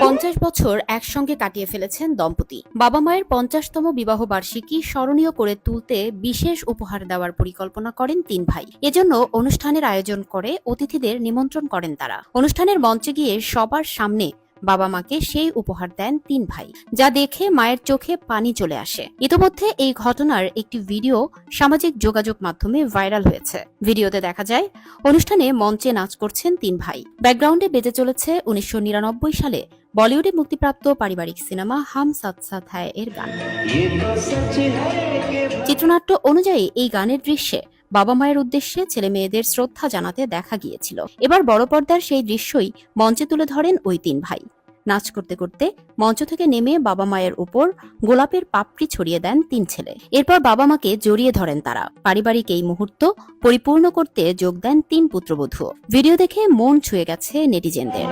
পঞ্চাশ বছর একসঙ্গে কাটিয়ে ফেলেছেন দম্পতি। বাবা মায়ের পঞ্চাশতম বিবাহ বার্ষিকী স্মরণীয় করে তুলতে বিশেষ উপহার দেওয়ার পরিকল্পনা করেন তিন ভাই। এজন্য অনুষ্ঠানের আয়োজন করে অতিথিদের নিমন্ত্রণ করেন তারা। অনুষ্ঠানের মঞ্চে গিয়ে সবার সামনে বাবা মাকে সেই উপহার দেন তিন ভাই, যা দেখে মায়ের চোখে পানি চলে আসে। ইতোমধ্যে এই ঘটনার একটি ভিডিও সামাজিক যোগাযোগ মাধ্যমে ভাইরাল হয়েছে। ভিডিওতে দেখা যায়, অনুষ্ঠানে মঞ্চে নাচ করছেন তিন ভাই। ব্যাকগ্রাউন্ডে বেজে চলেছে উনিশশো নিরানব্বই সালে বলিউডে মুক্তিপ্রাপ্ত পারিবারিক সিনেমা হাম সাত সাত হায় এর গান। চিত্রনাট্য অনুযায়ী এই গানের দৃশ্যে বাবা মায়ের উদ্দেশ্যে ছেলে মেয়েদের শ্রদ্ধা জানাতে দেখা গিয়েছিল। এবার বড় পর্দার সেই দৃশ্যই মঞ্চে তুলে ধরেন ওই তিন ভাই। নাচ করতে করতে মঞ্চ থেকে নেমে বাবা মায়ের উপর গোলাপের পাপড়ি ছড়িয়ে দেন তিন ছেলে। এরপর বাবা মাকে জড়িয়ে ধরেন তারা। পারিবারিক এই মুহূর্ত পরিপূর্ণ করতে যোগ দেন তিন পুত্রবধূ ভিডিও দেখে মন ছুঁয়ে গেছে নেটিজেনদের।